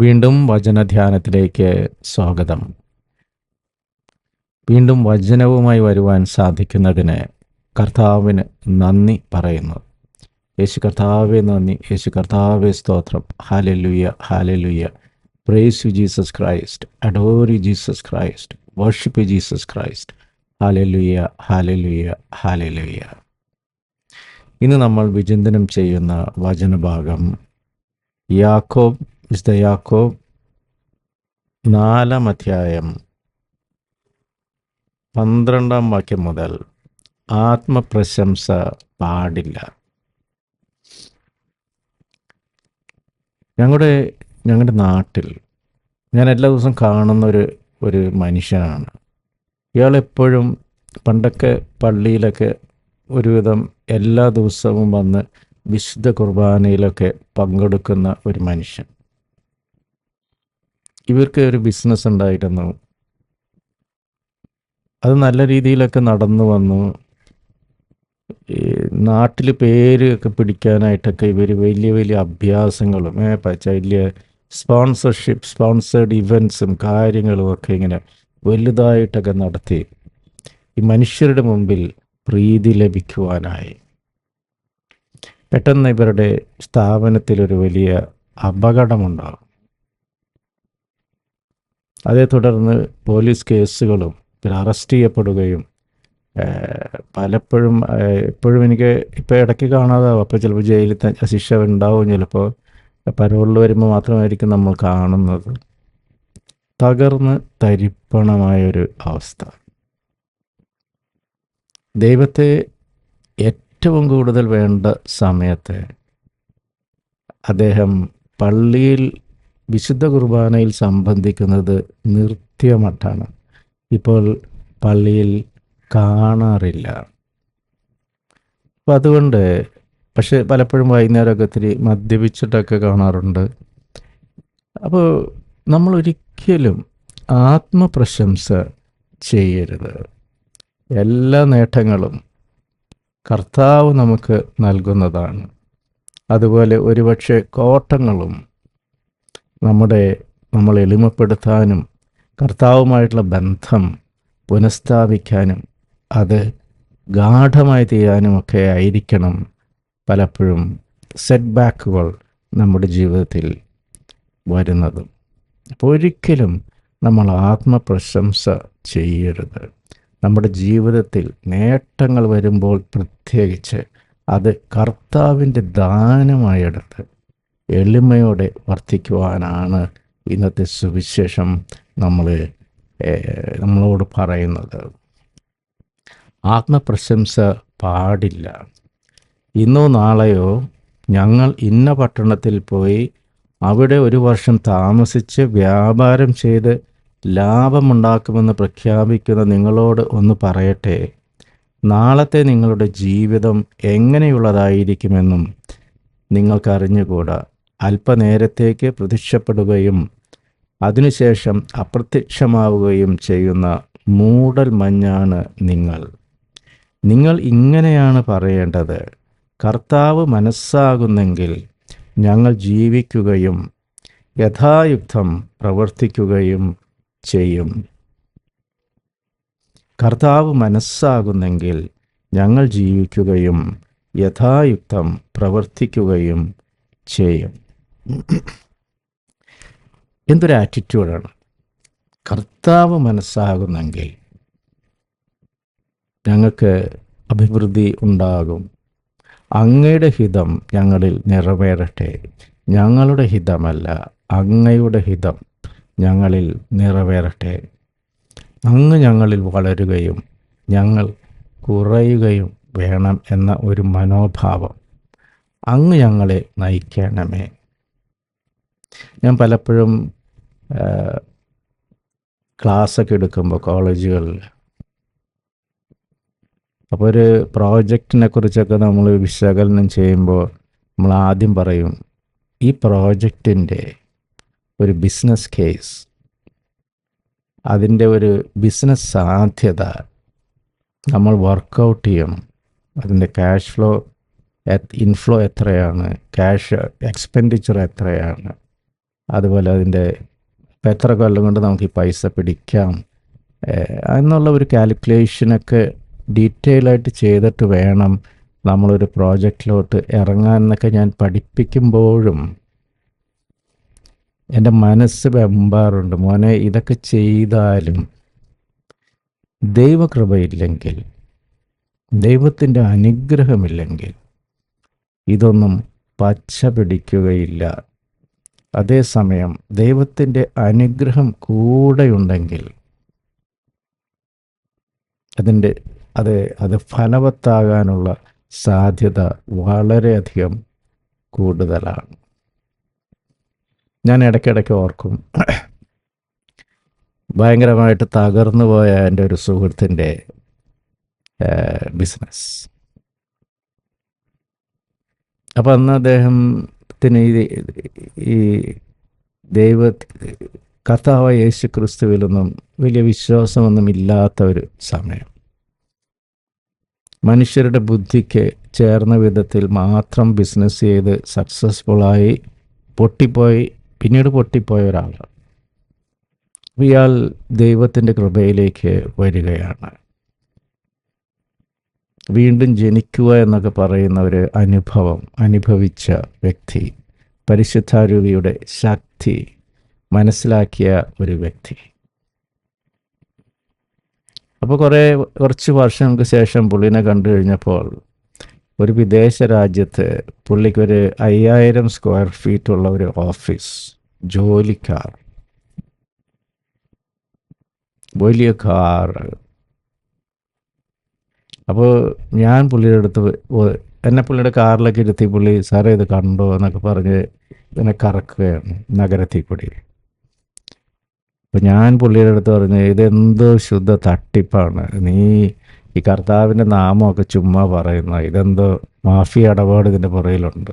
വീണ്ടും വചനധ്യാനത്തിലേക്ക് സ്വാഗതം. വീണ്ടും വചനവുമായി വരുവാൻ സാധിക്കുന്നതിന് കർത്താവിന് നന്ദി പറയുന്നു. യേശു കർത്താവെ നന്ദി. യേശു കർത്താവെ സ്തോത്രം. Hallelujah hallelujah praise you Jesus Christ adore you Jesus Christ worship Jesus Christ hallelujah hallelujah hallelujah ഇന്ന് നമ്മൾ വിചിന്തനം ചെയ്യുന്ന വചനഭാഗം യാക്കോബ് യാക്കോബ് നാലാം അധ്യായം പന്ത്രണ്ടാം വാക്യം മുതൽ ആത്മപ്രശംസ പാടില്ല. ഞങ്ങളുടെ ഞങ്ങളുടെ നാട്ടിൽ ഞാൻ എല്ലാ ദിവസവും കാണുന്ന ഒരു ഒരു മനുഷ്യനാണ്. ഇയാളെപ്പോഴും പണ്ടൊക്കെ പള്ളിയിലൊക്കെ ഒരുവിധം എല്ലാ ദിവസവും വന്ന് വിശുദ്ധ കുർബാനയിലൊക്കെ പങ്കെടുക്കുന്ന ഒരു മനുഷ്യൻ. ഇവർക്ക് ഒരു ബിസിനസ് ഉണ്ടായിരുന്നു. അത് നല്ല രീതിയിലൊക്കെ നടന്നു വന്നു. നാട്ടിൽ പേരൊക്കെ പിടിക്കാനായിട്ടൊക്കെ ഇവർ വലിയ വലിയ അഭ്യാസങ്ങളും വലിയ സ്പോൺസർഷിപ്പ് സ്പോൺസേഡ് ഇവൻസും കാര്യങ്ങളും ഒക്കെ ഇങ്ങനെ വലുതായിട്ടൊക്കെ നടത്തി. ഈ മനുഷ്യരുടെ മുമ്പിൽ പ്രീതി ലഭിക്കുവാനായി. പെട്ടെന്ന് ഇവരുടെ സ്ഥാപനത്തിലൊരു വലിയ അപകടമുണ്ടാകും. അതേ തുടർന്ന് പോലീസ് കേസുകളും പിന്നെ അറസ്റ്റ് ചെയ്യപ്പെടുകയും പലപ്പോഴും എപ്പോഴും എനിക്ക് ഇപ്പോൾ ഇടയ്ക്ക് കാണാതാവും. അപ്പോൾ ചിലപ്പോൾ ജയിലിൽ ശിക്ഷ ഉണ്ടാവും ചിലപ്പോൾ പരോളിൽ വരുമ്പോൾ മാത്രമായിരിക്കും നമ്മൾ കാണുന്നത്. തകർന്ന് തരിപ്പണമായൊരു അവസ്ഥ. ദൈവത്തെ ഏറ്റവും കൂടുതൽ വേണ്ട സമയത്ത് അദ്ദേഹം പള്ളിയിൽ വിശുദ്ധ കുർബാനയിൽ സംബന്ധിക്കുന്നത് നിർത്യമട്ടാണ് ഇപ്പോൾ പള്ളിയിൽ കാണാറില്ല. അപ്പം അതുകൊണ്ട് പക്ഷേ പലപ്പോഴും വൈകുന്നേരമൊക്കെ ഇത്തിരി മദ്യപിച്ചിട്ടൊക്കെ കാണാറുണ്ട്. അപ്പോൾ നമ്മൾ ഒരിക്കലും ആത്മപ്രശംസ ചെയ്യരുത്. എല്ലാ നേട്ടങ്ങളും കർത്താവ് നമുക്ക് നൽകുന്നതാണ്. അതുപോലെ ഒരുപക്ഷെ കോട്ടങ്ങളും നമ്മുടെ നമ്മൾ എളിമപ്പെടുത്താനും കർത്താവുമായിട്ടുള്ള ബന്ധം പുനഃസ്ഥാപിക്കാനും അത് ഗാഠമായി തീരാനുമൊക്കെ ആയിരിക്കണം പലപ്പോഴും സെറ്റ് ബാക്കുകൾ നമ്മുടെ ജീവിതത്തിൽ വരുന്നത്. അപ്പോൾ ഒരിക്കലും നമ്മൾ ആത്മപ്രശംസ ചെയ്യരുത്. നമ്മുടെ ജീവിതത്തിൽ നേട്ടങ്ങൾ വരുമ്പോൾ പ്രത്യേകിച്ച് അത് കർത്താവിന്റെ ദാനമായെടുത്ത് എളിമയോടെ വർത്തിക്കുവാനാണ് ഇന്നത്തെ സുവിശേഷം നമ്മൾ നമ്മളോട് പറയുന്നത്. ആത്മപ്രശംസ പാടില്ല. ഇന്നോ നാളെയോ ഞങ്ങൾ ഇന്ന പട്ടണത്തിൽ പോയി അവിടെ ഒരു വർഷം താമസിച്ച് വ്യാപാരം ചെയ്ത് ലാഭമുണ്ടാക്കുമെന്ന് പ്രഖ്യാപിക്കുന്ന നിങ്ങളോട് ഒന്ന് പറയട്ടെ. നാളത്തെ നിങ്ങളുടെ ജീവിതം എങ്ങനെയുള്ളതായിരിക്കുമെന്നും നിങ്ങൾക്കറിഞ്ഞുകൂടാ. അല്പനേരത്തേക്ക് പ്രത്യക്ഷപ്പെടുകയും അതിനുശേഷം അപ്രത്യക്ഷമാവുകയും ചെയ്യുന്ന മൂടൽ മഞ്ഞാണ് നിങ്ങൾ. നിങ്ങൾ ഇങ്ങനെയാണ് പറയേണ്ടത്. കർത്താവ് മനസ്സാകുന്നെങ്കിൽ ഞങ്ങൾ ജീവിക്കുകയും യഥായുക്തം പ്രവർത്തിക്കുകയും ചെയ്യും. കർത്താവ് മനസ്സാകുന്നെങ്കിൽ ഞങ്ങൾ ജീവിക്കുകയും യഥായുക്തം പ്രവർത്തിക്കുകയും ചെയ്യും. എന്തൊരു ആറ്റിറ്റ്യൂഡാണ് കർത്താവ് മനസ്സാകുന്നെങ്കിൽ ഞങ്ങൾക്ക് അഭിവൃദ്ധി ഉണ്ടാകും. അങ്ങയുടെ ഹിതം ഞങ്ങളിൽ നിറവേറട്ടെ. ഞങ്ങളുടെ ഹിതമല്ല അങ്ങയുടെ ഹിതം ഞങ്ങളിൽ നിറവേറട്ടെ. അങ്ങ് ഞങ്ങളിൽ വളരുകയും ഞങ്ങൾ കുറയുകയും വേണം എന്ന ഒരു മനോഭാവം അങ്ങ് ഞങ്ങളെ നയിക്കണമേ. ഞാൻ പലപ്പോഴും ക്ലാസ് ക്ലാസ്സൊക്കെ എടുക്കുമ്പോൾ കോളേജുകളിൽ അപ്പോൾ ഒരു പ്രോജക്റ്റിനെ കുറിച്ചൊക്കെ നമ്മൾ വിശകലനം ചെയ്യുമ്പോൾ നമ്മൾ ആദ്യം പറയും ഈ പ്രോജക്റ്റിന്റെ ഒരു ബിസിനസ് കേസ് അതിന്റെ ഒരു ബിസിനസ് സാധ്യത നമ്മൾ വർക്കൗട്ട് ചെയ്യണം. അതിന്റെ ക്യാഷ് ഫ്ലോ ഇൻഫ്ലോ എത്രയാണ് ക്യാഷ് എക്സ്പെൻഡിച്ചർ എത്രയാണ് അതുപോലെ അതിന്റെ എത്ര കൊല്ലം കൊണ്ട് നമുക്ക് ഈ പൈസ പിടിക്കാം. എന്നുള്ള ഒരു കാൽക്കുലേഷനൊക്കെ ഡീറ്റെയിൽ ആയിട്ട് ചെയ്തിട്ട് വേണം നമ്മളൊരു പ്രോജക്റ്റിലോട്ട് ഇറങ്ങാൻ എന്നൊക്കെ ഞാൻ പഠിപ്പിക്കുമ്പോഴും. എന്റെ മനസ്സ് വെമ്പാറുണ്ട്. മോനെ ഇതൊക്കെ ചെയ്താലും ദൈവകൃപയില്ലെങ്കിൽ ദൈവത്തിന്റെ അനുഗ്രഹമില്ലെങ്കിൽ ഇതൊന്നും പച്ച പിടിക്കുകയില്ല. അതേസമയം ദൈവത്തിന്റെ അനുഗ്രഹം കൂടെയുണ്ടെങ്കിൽ അതിന്റെ അത് അത് ഫലവത്താകാനുള്ള സാധ്യത വളരെയധികം കൂടുതലാണ്. ഞാൻ ഇടയ്ക്കിടയ്ക്ക് ഓർക്കും ഭയങ്കരമായിട്ട് തകർന്നു പോയ എന്റെ ഒരു സുഹൃത്തിന്റെ ബിസിനസ്. അപ്പം അന്ന് അദ്ദേഹത്തിന് ഈ ഈ ദൈവ കഥാവ യേശു ക്രിസ്തുവിലൊന്നും വലിയ വിശ്വാസമൊന്നും ഇല്ലാത്ത ഒരു സമയം. മനുഷ്യരുടെ ബുദ്ധിക്ക് ചേർന്ന വിധത്തിൽ മാത്രം ബിസിനസ് ചെയ്ത് സക്സസ്ഫുള്ളായി പൊട്ടിപ്പോയി പിന്നീട് പൊട്ടിപ്പോയ ഒരാളാണ്. ഇയാൾ ദൈവത്തിന്റെ കൃപയിലേക്ക് വരികയാണ്. വീണ്ടും ജനിക്കുക എന്നൊക്കെ പറയുന്ന ഒരു അനുഭവം അനുഭവിച്ച വ്യക്തി പരിശുദ്ധാരൂപിയുടെ ശക്തി മനസ്സിലാക്കിയ ഒരു വ്യക്തി. അപ്പോൾ കുറേ കുറച്ച് വർഷങ്ങൾക്ക് ശേഷം പുള്ളിനെ കണ്ടു കഴിഞ്ഞപ്പോൾ ഒരു വിദേശ രാജ്യത്ത് പുള്ളിക്കൊരു അയ്യായിരം സ്ക്വയർ ഫീറ്റ് ഉള്ള ഒരു ഓഫീസ് ജോലിക്കാർ വലിയ കാറ് അപ്പോൾ ഞാൻ പുള്ളിയുടെ അടുത്ത് എന്നെ പുള്ളിയുടെ കാറിലൊക്കെ ഇരുത്തി പുള്ളി സാറേ ഇത് കണ്ടോ? എന്നൊക്കെ പറഞ്ഞ് എന്നെ കറക്കുകയാണ് നഗരത്തിൽ കൂടി അപ്പോൾ ഞാൻ പുള്ളിയുടെ അടുത്ത് പറഞ്ഞു ഇതെന്തോ ശുദ്ധ തട്ടിപ്പാണ്? നീ ഈ കർത്താവിന്റെ നാമമൊക്കെ ചുമ്മാ പറയുന്ന ഇതെന്തോ മാഫിയ ഇടപാട് ഇതിന്റെ പുറയിലുണ്ട്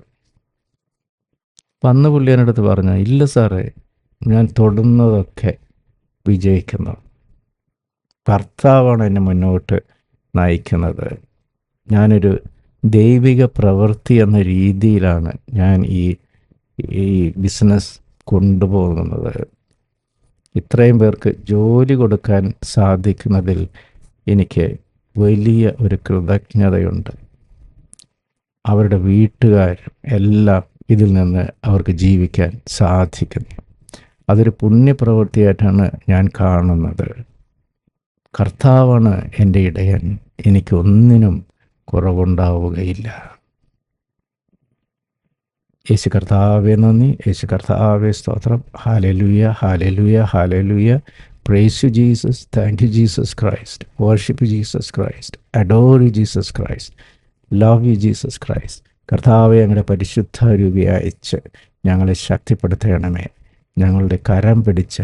അപ്പം അന്ന് പുള്ളി എന്റെ അടുത്ത് പറഞ്ഞു ഇല്ല സാറേ ഞാൻ തൊടുന്നതൊക്കെ വിജയിക്കുന്നു. കർത്താവാണ് എന്നെ മുന്നോട്ട് നയിക്കുന്നത്. ഞാനൊരു ദൈവിക പ്രവൃത്തി എന്ന രീതിയിലാണ് ഞാൻ ഈ ഈ ബിസിനസ് കൊണ്ടുപോകുന്നത്. ഇത്രയും പേർക്ക് ജോലി കൊടുക്കാൻ സാധിക്കുന്നതിൽ എനിക്ക് വലിയ ഒരു കൃതജ്ഞതയുണ്ട്. അവരുടെ വീട്ടുകാർ എല്ലാം ഇതിൽ നിന്ന് അവർക്ക് ജീവിക്കാൻ സാധിക്കുന്നു. അതൊരു പുണ്യപ്രവൃത്തിയായിട്ടാണ് ഞാൻ കാണുന്നത്. കർത്താവാണ് എന്റെ ഇടയൻ. എനിക്കൊന്നിനും കുറവുണ്ടാവുകയില്ല. യേശു കർത്താവെ നന്ദി. യേശു കർത്താവെ സ്തോത്രം. Hallelujah hallelujah hallelujah praise you Jesus thank you Jesus Christ worship Jesus Christ adore you Jesus Christ love you Jesus Christ കർത്താവെ ഞങ്ങളുടെ പരിശുദ്ധ രൂപി അയച്ച് ഞങ്ങളെ ശക്തിപ്പെടുത്തണമേ. ഞങ്ങളുടെ കരം പിടിച്ച്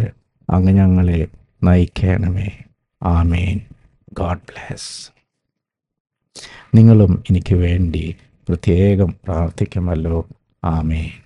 അങ്ങ് ഞങ്ങളെ നയിക്കണമേ. ആമേൻ. ഗോഡ് ബ്ലെസ് നിങ്ങളും എനിക്ക് വേണ്ടി പ്രത്യേകം പ്രാർത്ഥിക്കുമല്ലോ. ആമേൻ.